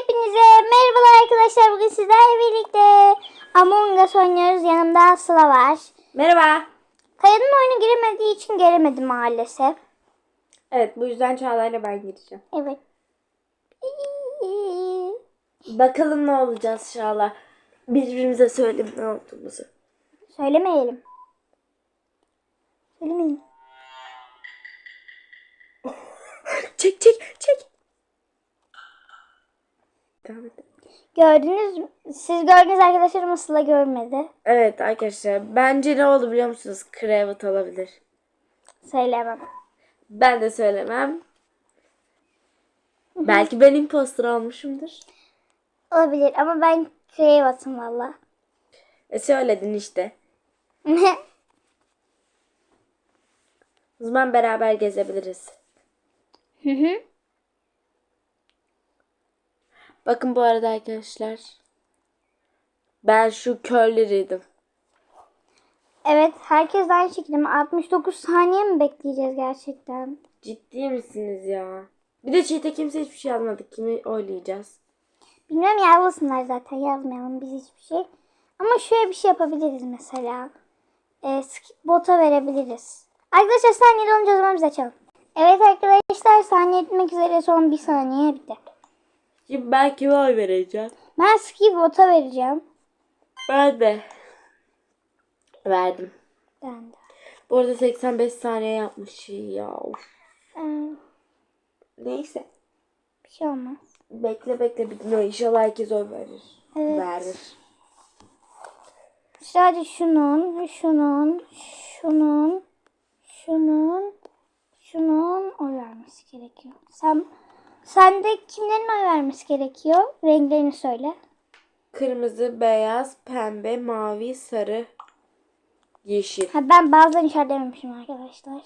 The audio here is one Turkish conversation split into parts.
Hepinize merhabalar arkadaşlar. Bugün sizlerle birlikte Among Us oynuyoruz. Yanımda Sıla var. Merhaba. Kaya'nın oyunu giremediği için gelemedim maalesef. Evet bu yüzden Çağla'yla ben gireceğim. Evet. Bakalım ne olacağız Çağla. Birbirimize söyleyeyim ne olduğumuzu. Söylemeyelim. Söylemeyin. Çek çek çek. Devam et. Gördünüz mü? Siz gördünüz arkadaşlar ama Sıla görmedi. Evet arkadaşlar bence ne oldu biliyor musunuz? Kravat olabilir. Söylemem. Ben de söylemem. Belki ben imposter olmuşumdur. Olabilir ama ben kreye atım valla. E söyledin işte. O zaman beraber gezebiliriz. Hı hı. Bakın bu arada arkadaşlar. Ben şu körleriydim. evet herkes aynı şekilde mi? 69 saniye mi bekleyeceğiz gerçekten? Ciddi misiniz ya? Bir de çete kimse hiçbir şey almadı. Kimi oylayacağız? Bilmem yazmasınlar zaten yazmayalım biz hiçbir şey. Ama şöyle bir şey yapabiliriz mesela. Skip bota verebiliriz. Arkadaşlar saniye olunca o zaman biz açalım. Evet arkadaşlar saniye etmek üzere son bir saniye bitti. Şimdi ben kime oy vereceğim? Ben skip bota vereceğim. Ben de. Verdim. Ben de. Bu arada 85 saniye yapmış ya. Ee, Neyse. bir şey olmaz. Bekle bekle bitmiyor. İnşallah herkes oy verir. Evet. Verir. Sadece şunun, şunun, şunun, şunun, şunun oy vermesi gerekiyor. Sen sen de kimlerin oy vermesi gerekiyor? Renklerini söyle. Kırmızı, beyaz, pembe, mavi, sarı, yeşil. Ha ben bazılarını işaretlememişim arkadaşlar.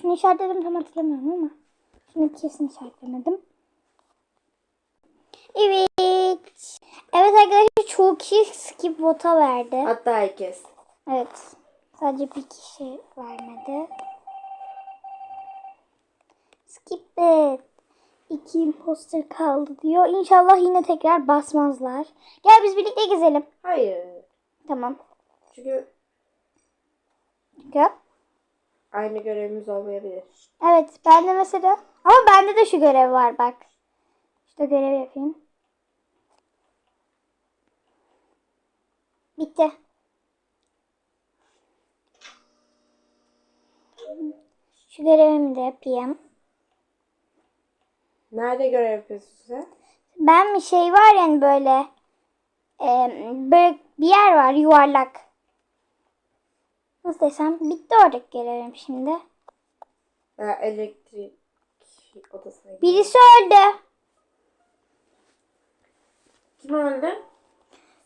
Şunu işaretledim tam hatırlamıyorum ama. Şunu kesin işaretlemedim. Evet. Evet arkadaşlar çoğu kişi skip vota verdi. Hatta herkes. Evet. Sadece bir kişi vermedi. Skip it. İki imposter kaldı diyor. İnşallah yine tekrar basmazlar. Gel biz birlikte gezelim. Hayır. Tamam. Çünkü Gel. aynı görevimiz olmayabilir. Evet bende mesela. Ama bende de şu görev var bak. İşte görev yapayım. Bitti. Şu görevimi de yapayım. Nerede görev yapıyorsun sen? Ben bir şey var yani böyle e, böyle bir yer var yuvarlak. Nasıl desem bitti oradaki görevim şimdi. Ha, elektrik odasına gidiyorum. Birisi öldü. Kim öldü?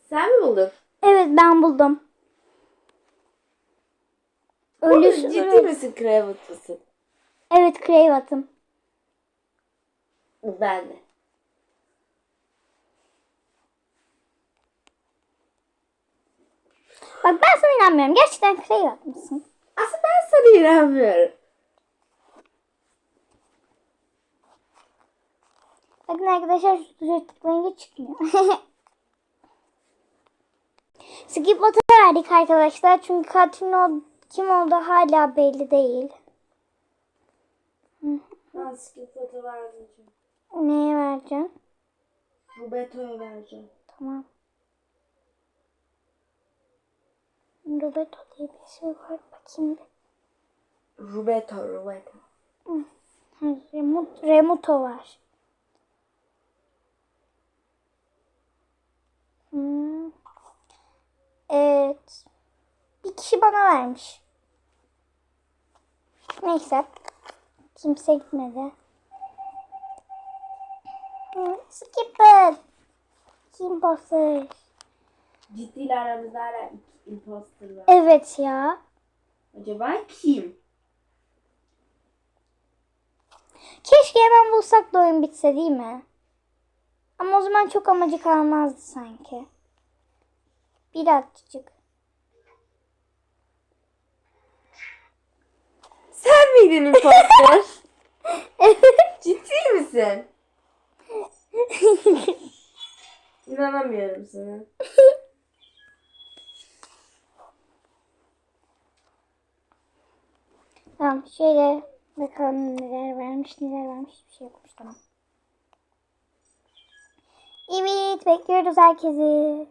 Sen mi buldun? Evet ben buldum. Oğlum, Ölüsü. Ciddi misin kravat mısın? Evet Cravat'ım. Ben. Bak ben sana inanmıyorum. Gerçekten Cravat mısın? Aslında ben sana inanmıyorum. Bakın arkadaşlar şu tuşa tıklayınca çıkmıyor. Skip bota verdik arkadaşlar. Çünkü katilin o, kim olduğu hala belli değil. Ben skip foto vermeyeceğim. Neye vereceğim? Roberto'ya vereceğim. Tamam. Roberto diye bir şey var. Bakayım bir. Roberto, Roberto. Ha, Remut, Remuto var. Hmm. Evet. Bir kişi bana vermiş. Neyse. Kimse gitmedi. Skipper. Kim basır? Ciddiyle aramızda hala iki imposter var. Evet ya. Acaba kim? Keşke hemen bulsak da oyun bitse değil mi? Ama o zaman çok amacı kalmazdı sanki. Birazcık. Sen miydin imposter? Ciddi misin? İnanamıyorum sana. tamam şöyle bakalım neler varmış neler varmış hiçbir şey yokmuş tamam. Evet bekliyoruz herkesi.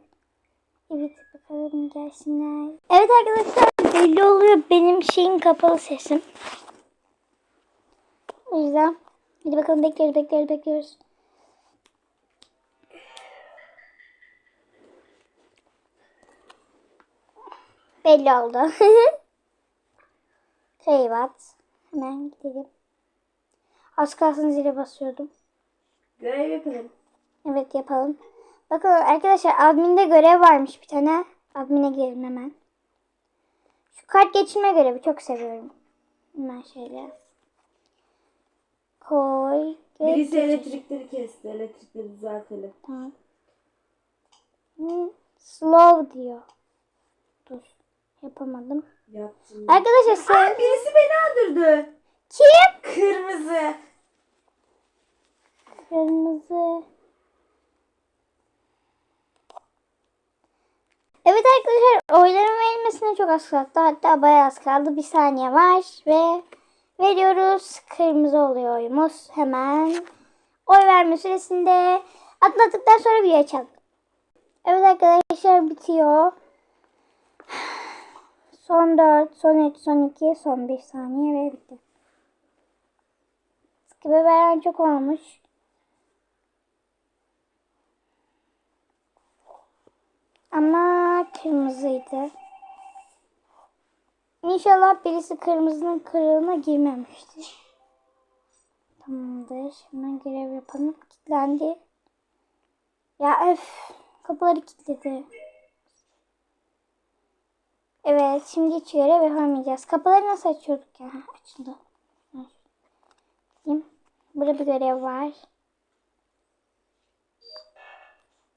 Evet bakalım gelsinler. Evet arkadaşlar belli oluyor benim şeyin kapalı sesim. O yüzden hadi bakalım bekliyoruz bekliyoruz bekliyoruz. Belli oldu. Feyvat. Hemen gidelim. Az kalsın zile basıyordum. Görev yapalım. Evet yapalım. Bakın arkadaşlar adminde görev varmış bir tane. Admine girelim hemen. Şu kart geçirme görevi çok seviyorum. Hemen şöyle. Koy. geç. Birisi elektrikleri kesti. Elektrikleri düzeltelim. Tamam. Slow diyor. Dur. Yapamadım. Yaptım. Arkadaşlar sen... Aa, birisi beni öldürdü. Kim? Kırmızı. Kırmızı. Evet arkadaşlar oyların verilmesine çok az kaldı. Hatta bayağı az kaldı. Bir saniye var ve veriyoruz. Kırmızı oluyor oyumuz. Hemen oy verme süresinde atladıktan sonra bir açalım. Evet arkadaşlar bitiyor. Son 4, son 3, son 2, son 1 saniye ve bitti. Sıkı veren çok olmuş. Ama kırmızıydı. İnşallah birisi kırmızının kırığına girmemiştir. Tamamdır. Hemen görev yapalım. Kilitlendi. Ya öf. Kapıları kilitledi. Evet. Şimdi hiç görev yapamayacağız. Kapıları nasıl açıyorduk ya? Açıldı. Bakayım. Burada bir görev var.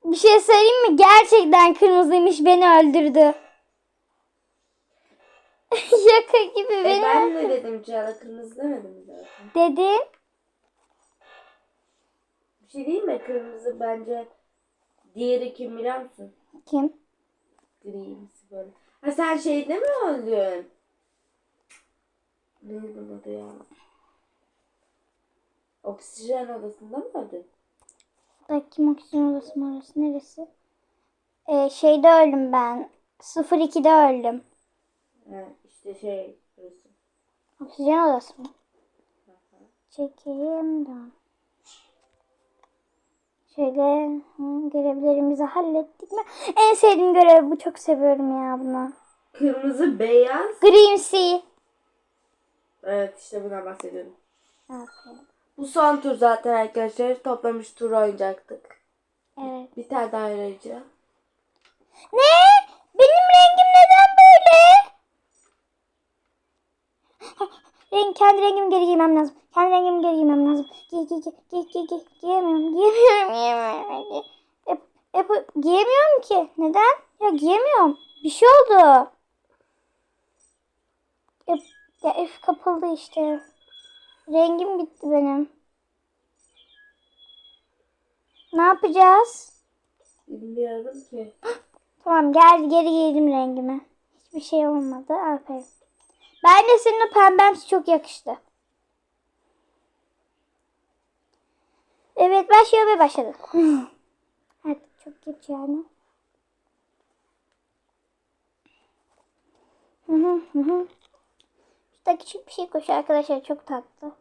Bir şey söyleyeyim mi? Gerçekten kırmızıymış beni öldürdü. Şaka gibi E beni ben öldürdü. ne dedim Çağla? Kırmızı demedim zaten? Dedin. Bir şey değil mi? Kırmızı bence diğeri kim biliyor musun? Kim? Grimsi böyle. Ha sen şeyde mi öldün? Neydi bunun adı ya? Oksijen odasında mı öldün? Kim oksijen odası mı orası neresi? Ee, şeyde öldüm ben. 02'de öldüm. Ha, işte şey burası. Oksijen odası mı? Çekeyim de. Şöyle görevlerimizi hallettik mi? En sevdiğim görev bu. Çok seviyorum ya bunu. Kırmızı, beyaz. Grimsy. Evet işte buna bahsediyorum. Aferin. Bu son tur zaten arkadaşlar. Toplamış tur oynayacaktık. Evet. Bir tane daha oynayacağım. Ne? Benim rengim neden böyle? Renk, kendi rengimi geri giymem lazım. Kendi rengimi geri giymem lazım. Giy giy giy giy giy giy. Giyemiyorum giyemiyorum giyemiyorum. Giy. Hep, hep, giyemiyorum ki. Neden? Ya giyemiyorum. Bir şey oldu. Hep, ya F kapalı işte. Rengim bitti benim. Ne yapacağız? Bilmiyorum ki. Tamam geldi geri giydim rengimi. Hiçbir şey olmadı. Aferin. Ben de senin pembemsi çok yakıştı. Evet başlıyor ve başladı. Artık çok geç yani. Hı hı hı hı. Şurada küçük bir şey koşuyor arkadaşlar çok tatlı.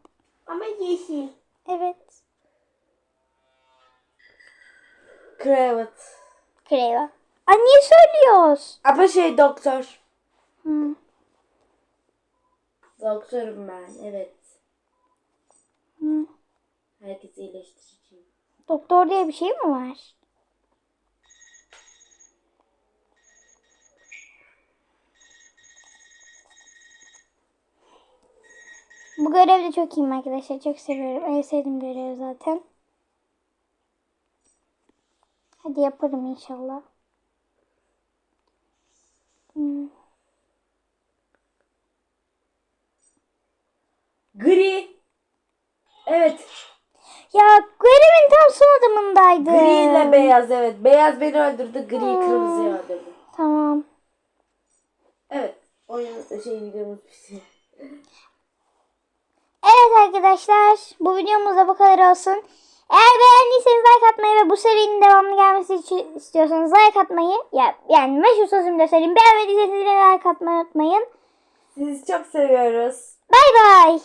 Ama yeşil. Evet. Kravat. Kreva. Aa niye söylüyoruz? Ama şey doktor. Hı. Doktorum ben evet. Hı. Herkesi iyileştireceğim. Doktor diye bir şey mi var? Bu görev de çok iyiyim arkadaşlar. Çok seviyorum. En sevdiğim görev zaten. Hadi yaparım inşallah. Hmm. Gri. Evet. Ya görevin tam son adımında kırmızıydım. Gri ile beyaz evet. Beyaz beni öldürdü. Gri Hmm. kırmızıyı öldürdü. Tamam. Evet. Oyun şey videomuz bitti. Evet arkadaşlar bu videomuz da bu kadar olsun. Eğer beğendiyseniz like atmayı ve bu serinin devamlı gelmesi için istiyorsanız like atmayı ya yani meşhur sözümle söyleyeyim. Beğenmediyseniz yine like atmayı unutmayın. Sizi çok seviyoruz. Bay bay.